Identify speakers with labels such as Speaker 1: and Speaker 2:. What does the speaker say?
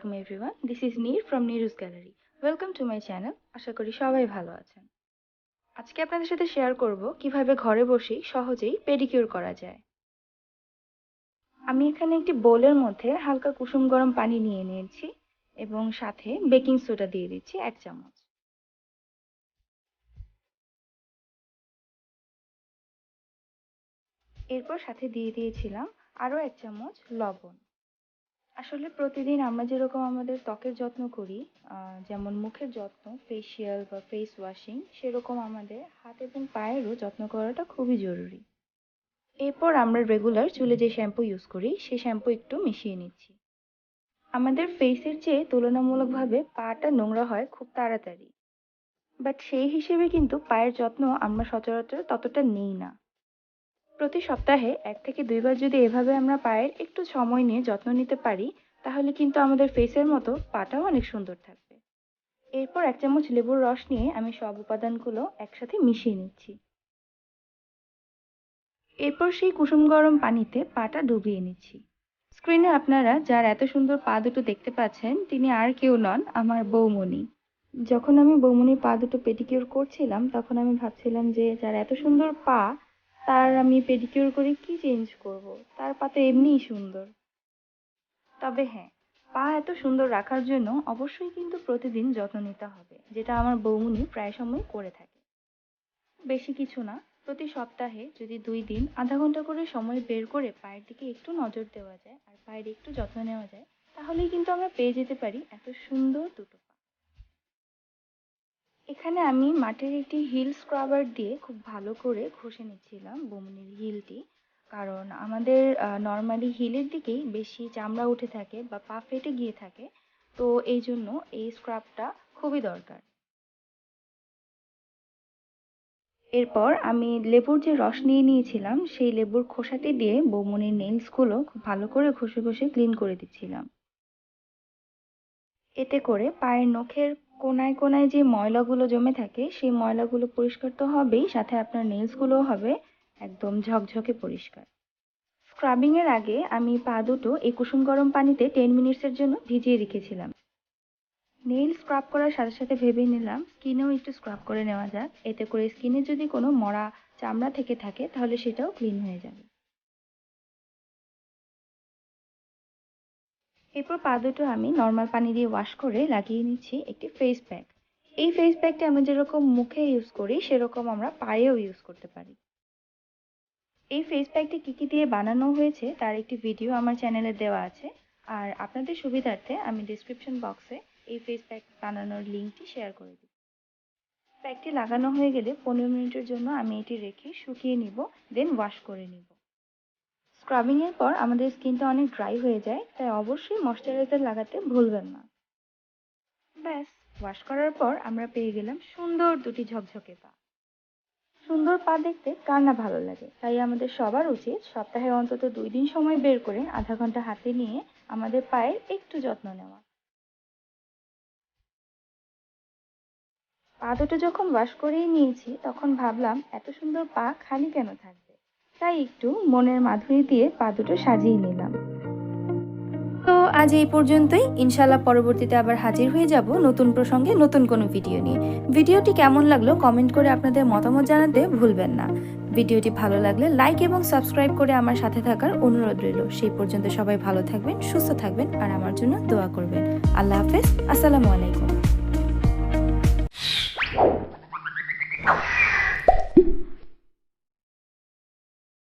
Speaker 1: From Niruj gallery. Welcome to my channel, আশা করি সবাই ভালো আছেন। আজকে আপনাদের সাথে শেয়ার করব কীভাবে ঘরে বসেই সহজেই পেডিকিউর করা যায়। আমি এখানে একটি বোলের মধ্যে হালকা কুসুম গরম পানি নিয়ে নিয়েছি এবং সাথে বেকিং সোডা দিয়ে দিচ্ছি এক চামচ। এরপর সাথে দিয়ে দিয়েছিলাম আরও এক চামচ লবণ। আসলে প্রতিদিন আমরা যেরকম আমাদের ত্বকের যত্ন করি যেমন মুখের যত্ন ফেসিয়াল বা ফেস ওয়াশিং সেরকম আমাদের হাত এবং পায়েরও যত্ন করাটা খুবই জরুরি। এরপর আমরা রেগুলার চুলে যে শ্যাম্পু ইউজ করি সেই শ্যাম্পু একটু মিশিয়ে নিচ্ছি। আমাদের ফেসের চেয়ে তুলনামূলকভাবে পাটা নোংরা হয় খুব তাড়াতাড়ি। বাট সেই হিসেবে কিন্তু পায়ের যত্ন আমরা সচরাচর ততটা নেই না। প্রতি সপ্তাহে এক থেকে দুইবার যদি এভাবে আমরা পায়ের একটু সময় নিয়ে যত্ন নিতে পারি, তাহলে কিন্তু আমাদের ফেসের মতো পাটাও অনেক সুন্দর থাকবে। এরপর এক চামচ লেবুর রস নিয়ে আমি সব উপাদানগুলো একসাথে মিশিয়ে নিচ্ছি। এরপর সেই কুসুম গরম পানিতে পাটা ডুবিয়ে নিচ্ছি। স্ক্রিনে আপনারা যার এত সুন্দর পা দুটো দেখতে পাচ্ছেন, তিনি আর কেউ নন আমার বৌমণি। যখন আমি বৌমণির পা দুটো পেডিকিউর করছিলাম, তখন আমি ভাবছিলাম যে যার এত সুন্দর পা তার আমি পেডিকিউর করে কি চেঞ্জ করব? তার পা তো এমনিই সুন্দর। তবে হ্যাঁ পা এত সুন্দর রাখার জন্য অবশ্যই কিন্তু প্রতিদিন যত্ন নিতে হবে, যেটা আমার বৌমনি প্রায় সময় করে থাকে। বেশি কিছু না, প্রতি সপ্তাহে যদি দুই দিন আধা ঘণ্টা করে সময় বের করে পায়ের দিকে একটু নজর দেওয়া যায় আর পায়ের একটু যত্ন নেওয়া যায়, তাহলেই কিন্তু আমরা পেয়ে যেতে পারি এত সুন্দর দুটো। এখানে আমি মাটির একটি হিল স্ক্রাবার দিয়ে খুব ভালো করে ঘষে নিচ্ছিলাম বমুনির হিলটি। কারণ আমাদের নর্মালি হিলের দিকেই বেশি চামড়া উঠে থাকে বা পা ফেটে গিয়ে থাকে। তো এই জন্য এই স্ক্রাবটা খুবই দরকার। এরপর আমি লেবুর যে রস নিয়ে নিয়েছিলাম, সেই লেবুর খোসাটি দিয়ে বৌমনির নেইলসগুলো খুব ভালো করে ঘষে ঘষে ক্লিন করে দিচ্ছিলাম। এতে করে পায়ের নখের কোনায় কোনায় যে ময়লাগুলো জমে থাকে, সেই ময়লাগুলো পরিষ্কার তো হবেই, সাথে আপনার নেলসগুলোও হবে, একদম ঝকঝকে পরিষ্কার। স্ক্রাবিং এর আগে আমি পা দুটো এই কুসুম গরম পানিতে টেন মিনিটসের জন্য ভিজিয়ে রেখেছিলাম। নেইল স্ক্রাব করার সাথে সাথে ভেবে নিলাম স্কিনেও একটু স্ক্রাব করে নেওয়া যাক। এতে করে স্কিনে যদি কোনো মরা চামড়া থেকে থাকে, তাহলে সেটাও ক্লিন হয়ে যাবে। এরপর পা দুটো আমি নর্মাল পানি দিয়ে ওয়াশ করে লাগিয়ে নিচ্ছি একটি ফেস প্যাক এই ফেস প্যাকটি আমি যেরকম মুখে ইউজ করি, সেরকম আমরা পায়েও ইউজ করতে পারি। এই ফেস প্যাকটি কী কী দিয়ে বানানো হয়েছে, তার একটি ভিডিও আমার চ্যানেলে দেওয়া আছে। আর আপনাদের সুবিধার্থে আমি ডিসক্রিপশন বক্সে এই ফেস প্যাক বানানোর লিঙ্কটি শেয়ার করে দিই প্যাকটি লাগানো হয়ে গেলে পনেরো মিনিটের জন্য আমি এটি রেখে শুকিয়ে নিব দেন ওয়াশ করে নিব। স্ক্রাবিং এর পর আমাদের স্কিনটা অনেক ড্রাই হয়ে যায়, তাই অবশ্যই ময়শ্চারাইজার লাগাতে ভুলবেন না। ব্যাস ওয়াশ করার পর আমরা পেয়ে গেলাম সুন্দর দুটি ঝকঝকে পা। সুন্দর পা দেখতে কার না ভালো লাগে, তাই আমাদের সবার উচিত সপ্তাহে অন্তত দুই দিন সময় বের করে আধা ঘণ্টা হাতে নিয়ে আমাদের পায়ের একটু যত্ন নেওয়া। পা দুটো যখন ওয়াশ করেই নিয়েছি, তখন ভাবলাম, এত সুন্দর পা খালি কেন থাকবে? তাই একটু মনের মাধুরী দিয়ে পা দুটো সাজিয়ে নিলাম। তো আজ এই পর্যন্তই। ইনশাল্লাহ পরবর্তীতে আবার হাজির হয়ে যাব নতুন প্রসঙ্গে নতুন কোনো ভিডিও নিয়ে। ভিডিওটি কেমন লাগল কমেন্ট করে আপনাদের মতামত জানাতে ভুলবেন না। ভিডিওটি ভালো লাগলে লাইক এবং সাবস্ক্রাইব করে আমার সাথে থাকার অনুরোধ রইল। সেই পর্যন্ত সবাই ভালো থাকবেন, সুস্থ থাকবেন আর আমার জন্য দোয়া করবেন। আল্লাহ হাফেজ। আসসালামু আলাইকুম।